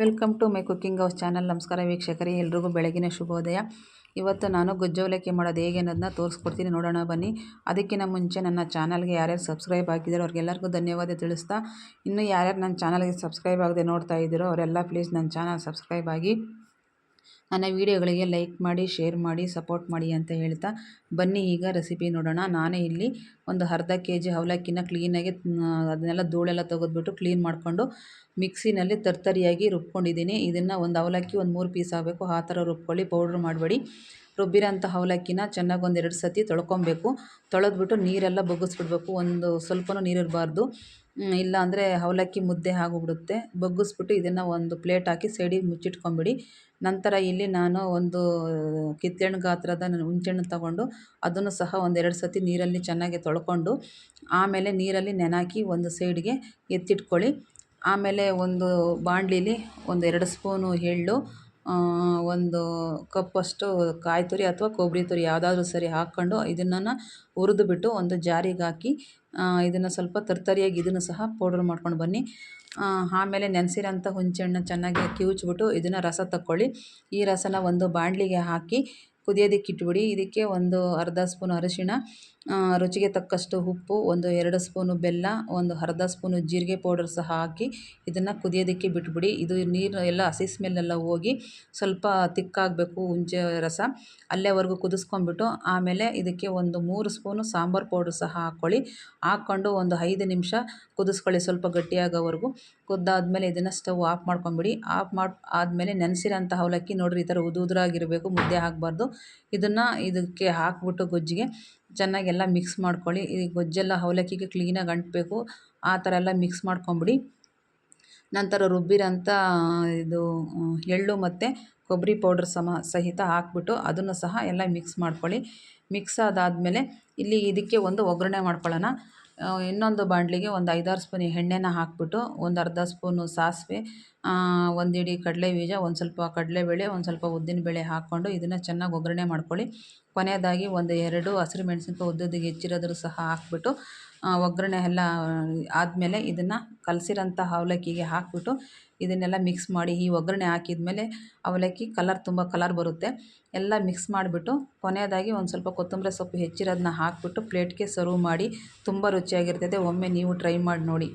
Welcome to my cooking house channel. ನಮಸ್ಕಾರ ವೀಕ್ಷಕರಿ, ಎಲ್ರಿಗೂ ಬೆಳಗಿನ ಶುಭೋದಯ. ಇವತ್ತು ನಾನು ಗೊಜ್ಜವಲಕ್ಕಿ ಮಾಡೋದು ಹೇಗೆ ಅನ್ನೋದನ್ನ ತೋರಿಸ್ಕೊಡ್ತೀನಿ. ನೋಡೋಣ, ಬನ್ನಿ. ಅದಕ್ಕಿಂತ ಮುಂಚೆ ನನ್ನ ಚಾನಲ್ಗೆ ಯಾರ್ಯಾರು ಸಬ್ಸ್ಕ್ರೈಬ್ ಆಗಿದ್ದಾರೋ ಅವ್ರಿಗೆಲ್ಲರಿಗೂ ಧನ್ಯವಾದ ತಿಳಿಸ್ತಾ, ಇನ್ನೂ ಯಾರ್ಯಾರು ನನ್ನ ಚಾನಲ್ಗೆ ಸಬ್ಸ್ಕ್ರೈಬ್ ಆಗದೆ ನೋಡ್ತಾ ಇದ್ದೀರೋ ಅವರೆಲ್ಲ ಪ್ಲೀಸ್ ನನ್ನ ಚಾನಲ್ ಸಬ್ಸ್ಕ್ರೈಬ್ ಆಗಿ ನನ್ನ ವೀಡಿಯೋಗಳಿಗೆ ಲೈಕ್ ಮಾಡಿ, ಶೇರ್ ಮಾಡಿ, ಸಪೋರ್ಟ್ ಮಾಡಿ ಅಂತ ಹೇಳ್ತಾ ಬನ್ನಿ. ಈಗ ರೆಸಿಪಿ ನೋಡೋಣ. ನಾನೇ ಇಲ್ಲಿ ಒಂದು ಅರ್ಧ ಕೆ ಜಿ ಅವಲಕ್ಕಿನ ಕ್ಲೀನಾಗಿ ಅದನ್ನೆಲ್ಲ ಧೂಳೆಲ್ಲ ತೆಗೆದ್ಬಿಟ್ಟು ಕ್ಲೀನ್ ಮಾಡಿಕೊಂಡು ಮಿಕ್ಸಿನಲ್ಲಿ ತರ್ತರಿಯಾಗಿ ರುಬ್ಕೊಂಡಿದ್ದೀನಿ. ಇದನ್ನು ಒಂದು ಅವಲಕ್ಕಿ ಒಂದು ಮೂರು ಪೀಸ್ ಆಗಬೇಕು. ಆ ಥರ ರುಬ್ಕೊಳ್ಳಿ, ಪೌಡ್ರ್ ಮಾಡಬೇಡಿ. ರುಬ್ಬಿರೋಂಥ ಅವಲಕ್ಕಿನ ಚೆನ್ನಾಗಿ ಒಂದು ಎರಡು ಸತಿ ತೊಳ್ಕೊಬೇಕು. ತೊಳೆದ್ಬಿಟ್ಟು ನೀರೆಲ್ಲ ಬಗ್ಗಿಸ್ಬಿಡ್ಬೇಕು. ಒಂದು ಸ್ವಲ್ಪನೂ ನೀರಿರಬಾರ್ದು ಇಲ್ಲ ಅಂದರೆ ಅವಲಕ್ಕಿ ಮುದ್ದೆ ಆಗೋಗ್ಬಿಡುತ್ತೆ. ಬಗ್ಗಿಸ್ಬಿಟ್ಟು ಇದನ್ನು ಒಂದು ಪ್ಲೇಟ್ ಹಾಕಿ ಸೈಡಿಗೆ ಮುಚ್ಚಿಟ್ಕೊಂಬಿಡಿ. ನಂತರ ಇಲ್ಲಿ ನಾನು ಒಂದು ಕಿತ್ತಳೆ ಗಾತ್ರದ ಹುಂಚೆಹಣ್ಣು ತಗೊಂಡು ಅದನ್ನು ಸಹ ಒಂದೆರಡು ಸತಿ ನೀರಲ್ಲಿ ಚೆನ್ನಾಗಿ ತೊಳ್ಕೊಂಡು ಆಮೇಲೆ ನೀರಲ್ಲಿ ನೆನಾಕಿ ಒಂದು ಸೈಡ್ಗೆ ಎತ್ತಿಟ್ಕೊಳ್ಳಿ. ಆಮೇಲೆ ಒಂದು ಬಾಣಲಿಲಿ ಒಂದು ಎರಡು ಸ್ಪೂನು ಎಳ್ಳು ಒಂದು ಕಪ್ಪಷ್ಟು ಕಾಯಿ ತುರಿ ಅಥವಾ ಕೊಬ್ಬರಿ ತುರಿ ಯಾವುದಾದ್ರೂ ಸರಿ ಹಾಕ್ಕೊಂಡು ಇದನ್ನು ಹುರಿದ್ಬಿಟ್ಟು ಒಂದು ಜಾರಿಗೆ ಹಾಕಿ ಇದನ್ನು ಸ್ವಲ್ಪ ತರ್ತರಿಯಾಗಿ ಇದನ್ನು ಸಹ ಪೌಡ್ರ್ ಮಾಡ್ಕೊಂಡು ಬನ್ನಿ. ಆಮೇಲೆ ನೆನೆಸಿರೋಂಥ ಹುಂಚೆಹಣ್ಣು ಚೆನ್ನಾಗಿ ಕಿವುಚ್ಬಿಟ್ಟು ಇದನ್ನು ರಸ ತಕ್ಕೊಳ್ಳಿ. ಈ ರಸನ ಒಂದು ಬಾಣಲಿಗೆ ಹಾಕಿ ಕುದಿಯೋದಕ್ಕೆ ಇಟ್ಬಿಡಿ. ಇದಕ್ಕೆ ಒಂದು ಅರ್ಧ ಸ್ಪೂನ್ ಅರಿಶಿಣ ರುಚಿಗೆ ತಕ್ಕಷ್ಟು ಉಪ್ಪು, ಒಂದು ಎರಡು ಸ್ಪೂನು ಬೆಲ್ಲ, ಒಂದು ಅರ್ಧ ಸ್ಪೂನು ಜೀರಿಗೆ ಪೌಡರ್ ಸಹ ಹಾಕಿ ಇದನ್ನು ಕುದಿಯೋದಕ್ಕೆ ಬಿಟ್ಬಿಡಿ. ಇದು ನೀರು ಎಲ್ಲ ಹಸಿ ಸ್ಮೆಲ್ಲೆಲ್ಲ ಹೋಗಿ ಸ್ವಲ್ಪ ತಿಕ್ಕಾಗಬೇಕು ಹುಂಚೆ ರಸ. ಅಲ್ಲೇವರೆಗೂ ಕುದಿಸ್ಕೊಂಡ್ಬಿಟ್ಟು ಆಮೇಲೆ ಇದಕ್ಕೆ ಒಂದು ಮೂರು ಸ್ಪೂನು ಸಾಂಬಾರು ಪೌಡ್ರ್ ಸಹ ಹಾಕ್ಕೊಳ್ಳಿ. ಹಾಕ್ಕೊಂಡು ಒಂದು ಐದು ನಿಮಿಷ ಕುದಿಸ್ಕೊಳ್ಳಿ ಸ್ವಲ್ಪ ಗಟ್ಟಿಯಾಗೋವರೆಗೂ. ಕುದ್ದಾದ್ಮೇಲೆ ಇದನ್ನು ಸ್ಟವ್ ಆಫ್ ಮಾಡ್ಕೊಂಬಿಡಿ. ಆಫ್ ಮಾಡಿ ಆದಮೇಲೆ ನೆನೆಸಿರೋಂಥ ಅವಲಕ್ಕಿ ನೋಡಿರಿ, ಈ ಥರ ಉದು ಉದುರಾಗಿರಬೇಕು ಮುದ್ದೆ ಹಾಕಬಾರ್ದು ಇದನ್ನು ಇದಕ್ಕೆ ಹಾಕ್ಬಿಟ್ಟು ಗೊಜ್ಜಿಗೆ ಚೆನ್ನಾಗಿ ಎಲ್ಲ ಮಿಕ್ಸ್ ಮಾಡ್ಕೊಳ್ಳಿ. ಈ ಗೊಜ್ಜೆಲ್ಲ ಅವಲಕ್ಕಿಗೆ ಕ್ಲೀನಾಗಿ ಅಂಟಬೇಕು. ಆ ಥರ ಎಲ್ಲ ಮಿಕ್ಸ್ ಮಾಡ್ಕೊಂಬಿಡಿ. ನಂತರ ರುಬ್ಬಿರೋಂಥ ಇದು, ಎಳ್ಳು ಮತ್ತು ಕೊಬ್ಬರಿ ಪೌಡ್ರ್ ಸಮ, ಸಹಿತ ಹಾಕ್ಬಿಟ್ಟು ಅದನ್ನು ಸಹ ಎಲ್ಲ ಮಿಕ್ಸ್ ಮಾಡ್ಕೊಳ್ಳಿ. ಮಿಕ್ಸ್ ಅದಾದಮೇಲೆ ಇಲ್ಲಿ ಇದಕ್ಕೆ ಒಂದು ಒಗ್ಗರಣೆ ಮಾಡ್ಕೊಳ್ಳೋಣ. ಇನ್ನೊಂದು ಬಾಣಲಿಗೆ ಒಂದು ಐದಾರು ಸ್ಪೂನ್ ಎಣ್ಣೆನ ಹಾಕಿಬಿಟ್ಟು ಒಂದು ಅರ್ಧ ಸ್ಪೂನು ಸಾಸಿವೆ ಒಂದು ಹಿಡಿ ಕಡಲೆ ಬೀಜ, ಒಂದು ಸ್ವಲ್ಪ ಕಡಲೆಬೇಳೆ ಒಂದು ಸ್ವಲ್ಪ ಉದ್ದಿನಬೇಳೆ ಹಾಕ್ಕೊಂಡು ಇದನ್ನು ಚೆನ್ನಾಗಿ ಒಗ್ಗರಣೆ ಮಾಡ್ಕೊಳ್ಳಿ. ಕೊನೆಯದಾಗಿ ಒಂದು ಎರಡು ಹಸಿರು ಮೆಣಸಿನ್ಕಾಯಿ ಉದ್ದುದ್ದಗೆ ಹೆಚ್ಚಿರೋದ್ರು ಸಹ ಹಾಕ್ಬಿಟ್ಟು ಒಗ್ಗರಣೆ ಎಲ್ಲ ಆದಮೇಲೆ ಇದನ್ನು ಕಲಸಿರೋಂಥ ಅವಲಕ್ಕಿಗೆ ಹಾಕಿಬಿಟ್ಟು ಇದನ್ನೆಲ್ಲ ಮಿಕ್ಸ್ ಮಾಡಿ ಈ ಒಗ್ಗರಣೆ ಹಾಕಿದ್ಮೇಲೆ ಅವಲಕ್ಕಿ ಕಲರ್ ತುಂಬ ಕಲರ್ ಬರುತ್ತೆ. ಎಲ್ಲ ಮಿಕ್ಸ್ ಮಾಡಿಬಿಟ್ಟು ಕೊನೆಯದಾಗಿ ಒಂದು ಸ್ವಲ್ಪ ಕೊತ್ತಂಬರಿ ಸೊಪ್ಪು ಹೆಚ್ಚಿರೋದನ್ನ ಹಾಕಿಬಿಟ್ಟು ಪ್ಲೇಟ್ಗೆ ಸರ್ವ್ ಮಾಡಿ ತುಂಬ ರುಚಿಯಾಗಿರ್ತದೆ. ಒಮ್ಮೆ ನೀವು ಟ್ರೈ ಮಾಡಿ ನೋಡಿ.